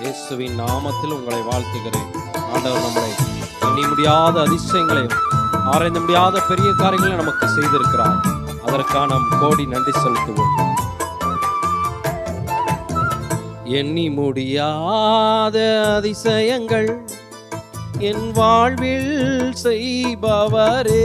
இயேசுவின் நாமத்தில் உங்களை வாழ்த்துகிறேன். ஆண்டவர் நம்மளை எண்ணி முடியாத அதிசயங்களையும் ஆராய்ந்த முடியாத பெரிய காரியங்களை நமக்கு செய்திருக்கிறார். அதற்காக நாம் கோடி நன்றி செலுத்துவோம். எண்ணி முடியாத அதிசயங்கள் என் வாழ்வில் செய்பவரே.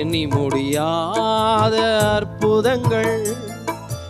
எண்ணி முடியாத அற்புதங்கள்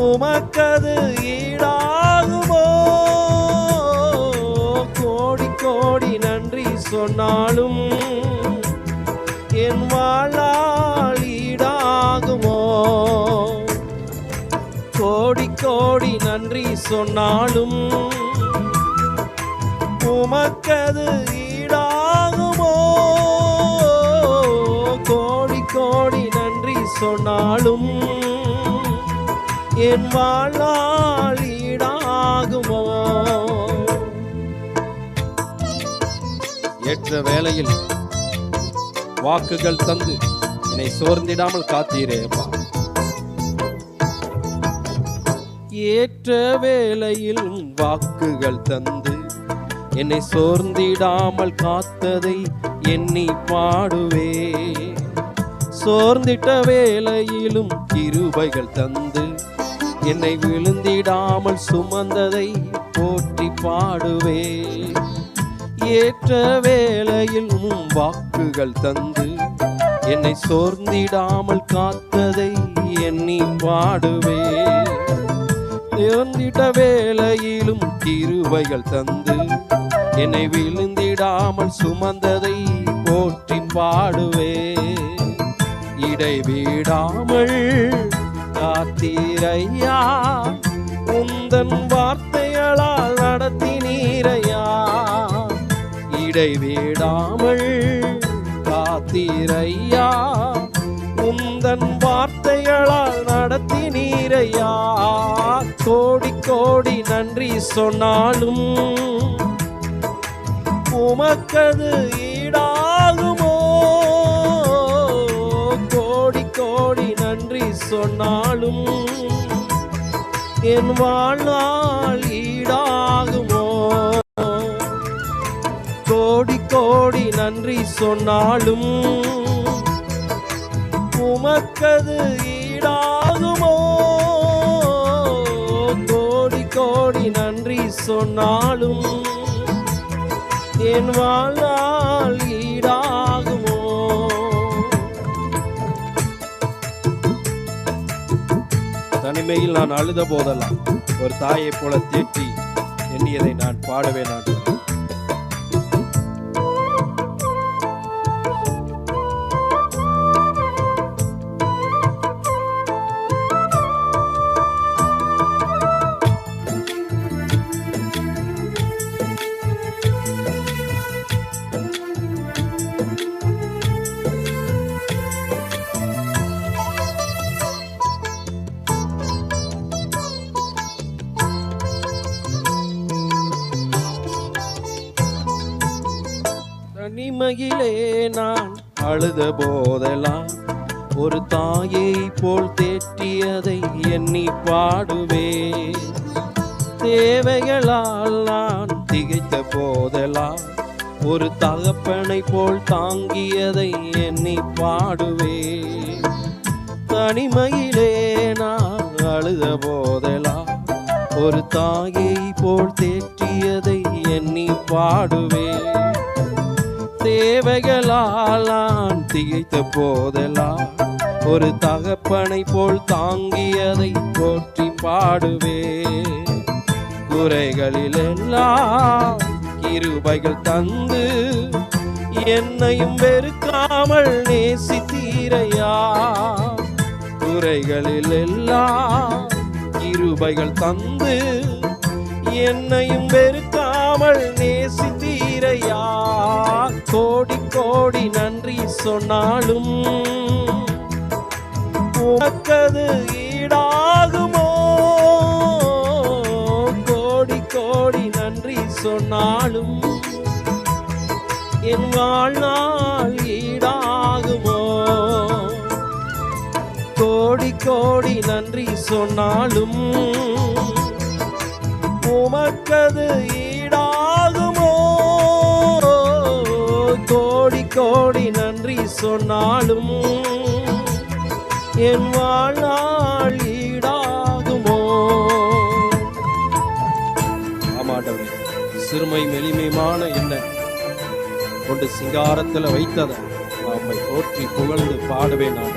உமக்கது ஈடாகுமோ? கோடி கோடி நன்றி சொன்னாலும் என் வாழால் ஈடாகுமோ? கோடி கோடி நன்றி சொன்னாலும் உமக்கது ஈடாகுமோ? கோடி கோடி நன்றி சொன்னாலும் என் வாழ்நாள் ஈடாகுமோ? ஏற்ற வேளையில் வாக்குகள் தந்து என்னை சோர்ந்திடாமல் காத்தீரேப்பா ஏற்ற வேளையில் வாக்குகள் தந்து என்னை சோர்ந்திடாமல் காத்ததை எண்ணி பாடுவே சோர்ந்திட்ட வேளையிலும் கிருபைகள் தந்து என்னை விழுந்திடாமல் சுமந்ததை போற்றி பாடுவே. ஏற்ற வேளையில் வாக்குகள் தந்து என்னை சோர்ந்திடாமல் காத்ததை எண்ணி பாடுவே. நேர்ந்திட்ட வேளையிலும் திருவைகள் தந்து என்னை விழுந்திடாமல் சுமந்ததை போற்றி பாடுவே. இடைவிடாமல் காத்தீரையா? உந்தன் வார்த்தைகளால் நடத்தினீரையா? இடைவிடாமல் காத்தீரையா? உந்தன் வார்த்தைகளால் நடத்தினீரையா? கோடி கோடி நன்றி சொன்னாலும் உமக்கது ஈடா சொன்னாலும் என் வாழ்நாள் ஈடாகுமோ? கோடி கோடி நன்றி சொன்னாலும் உமக்கது ஈடாகுமோ? கோடி கோடி நன்றி சொன்னாலும் என் வாழ்நாள் இனிமையில் நான் அழுத போதெல்லாம் ஒரு தாயைப் போல தேற்றி எண்ணியதை நான் பாடவே நான் தனிமையிலே நான் அழுத போதெல்லாம் ஒரு தாயை போல் தேற்றியதை எண்ணி பாடுவே தேவைகளால் நான் திகைத்த போதெல்லாம் ஒரு தகப்பனை போல் தாங்கியதை எண்ணி பாடுவே தனிமையிலே நான் அழுத போதெல்லாம் ஒரு தாயை போல் தேற்றியதை எண்ணி பாடுவேன். தேவைகளால் நான் திகைத்த போதெல்லாம் ஒரு தகப்பனை போல் தாங்கியதை போற்றி பாடுவே. குறைகளில் எல்லாம் கிருபைகள் தந்து என்னையும் வெறுக்காமல் நேசித்தீரையா. குறைகளில் எல்லாம் கிருபைகள் தந்து என்னையும் வெறுக்க வெறுக்காமல் நேசித்தீரையா? கோடி கோடி நன்றி சொன்னாலும் உனக்கது ஈடாகுமோ? கோடி கோடி நன்றி சொன்னாலும் என் வாழ்நாள் ஈடாகுமோ? கோடி கோடி நன்றி சொன்னாலும் உமக்கது சொன்னாலும்? என் வாழ்நாள் ஈடாகுமோ? ஆமாட்டவரே சிறுமை மெலிமையுமான என்ன? கொண்டு சிங்காரத்தில் வைத்ததை. நம்மை போற்றி புகழ்ந்து பாடுவேன் நான்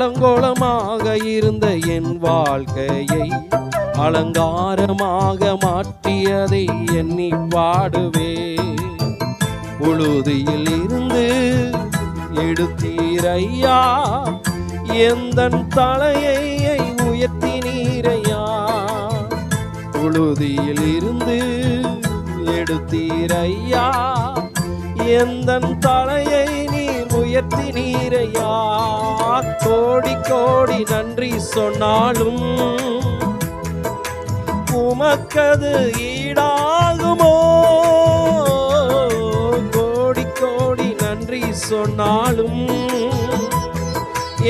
அலங்கோலமாக இருந்த என் வாழ்க்கையை அலங்காரமாக மாற்றியதை எண்ணி பாடுவே. உழுதியில் இருந்து எடுத்தீரையா? எந்தன் தலையை உயர்த்தினீரையா? உழுதியில் இருந்து எடுத்தீரையா? எந்தன் தலையை உயர்த்தி நீரையா? கோடி கோடி நன்றி சொன்னாலும் உமக்கது ஈடாகுமோ? கோடி கோடி நன்றி சொன்னாலும்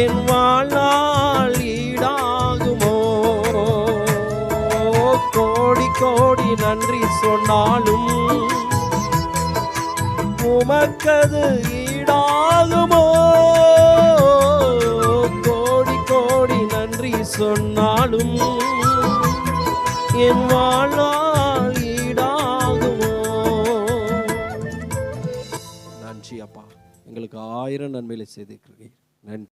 என் வாழ்நாள் ஈடாகுமோ? கோடி கோடி நன்றி சொன்னாலும் உமக்கது ஈடாகுமோ கோடி கோடி நன்றி சொன்னாலும் என் வாழ்நாள் ஈடாகுமோ? நன்றி அப்பா. எங்களுக்கு ஆயிரம் நன்மைகளை செய்திருக்கிறீர்கள் நன்றி.